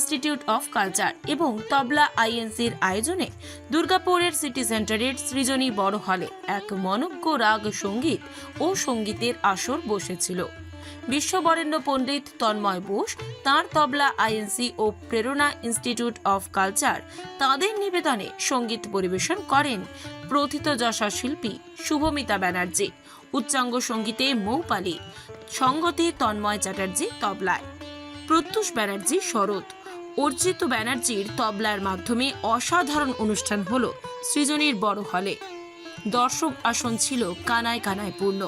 Institute of culture এবং তবলা আইএনসির আয়োজনে দুর্গাপুরের সিটি সেন্টারের সৃজনী বড় হলে এক মনজ্ঞ রাগ সংগীত ও সঙ্গীতের আসর বসেছিল। বিশ্ববরেণ্য পণ্ডিত তন্ময় বোস, তাঁর তবলা আইএনসি ও প্রেরণা ইনস্টিটিউট অফ কালচার তাঁদের নিবেদনে সংগীত পরিবেশন করেন প্রথিতযশা শিল্পী শুভমিতা ব্যানার্জি। উচ্চাঙ্গ সঙ্গীতে মৌপালি, সঙ্গতে তন্ময় চ্যাটার্জি তবলায়। প্রত্যুষ ব্যানার্জি শরৎ। অর্জিত ব্যানার্জির তবলার মাধ্যমে অসাধারণ অনুষ্ঠান হল সৃজনীর বড় হলে। দর্শক আসন ছিল কানায় কানায় পূর্ণ।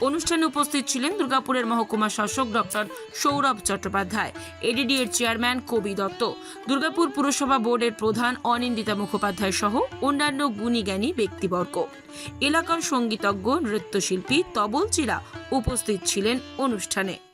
অনুষ্ঠানে উপস্থিত ছিলেন দুর্গাপুরের মহকুমা শাসক ডক্টর সৌরভ চট্টোপাধ্যায় এডিডি এর চেয়ারম্যান কবি দত্ত, দুর্গাপুর পুরসভা বোর্ডের প্রধান অনিন্দিতা মুখোপাধ্যায় সহ অন্যান্য গুণীজ্ঞানী ব্যক্তিবর্গ। এলাকার সঙ্গীতজ্ঞ, নৃত্যশিল্পী তবল চিরা উপস্থিত ছিলেন অনুষ্ঠানে।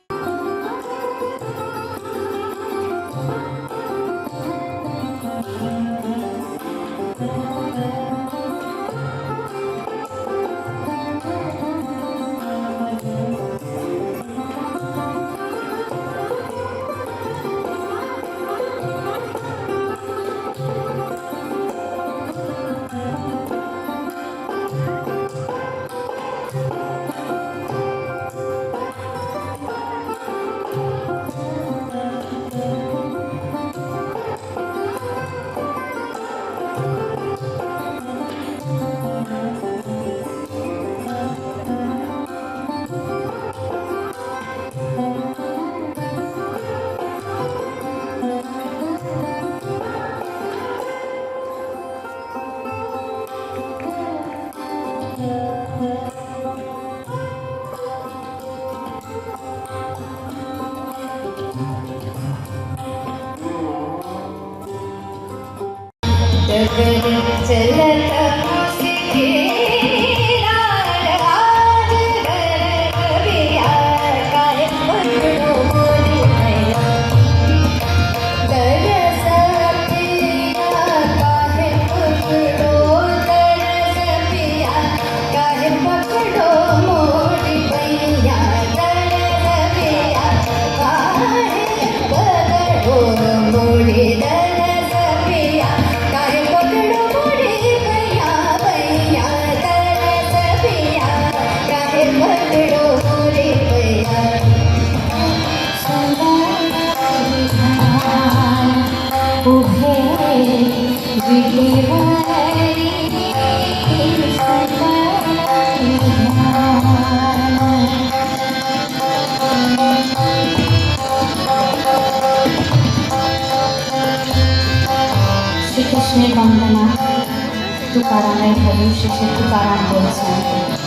Thank you. শ্রীকৃষ্ণের বন্দনা তুকারামের ভজন শেষে তুকারাম বলছেন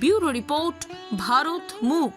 ব্যুরো রিপোর্ট ভারত মুখ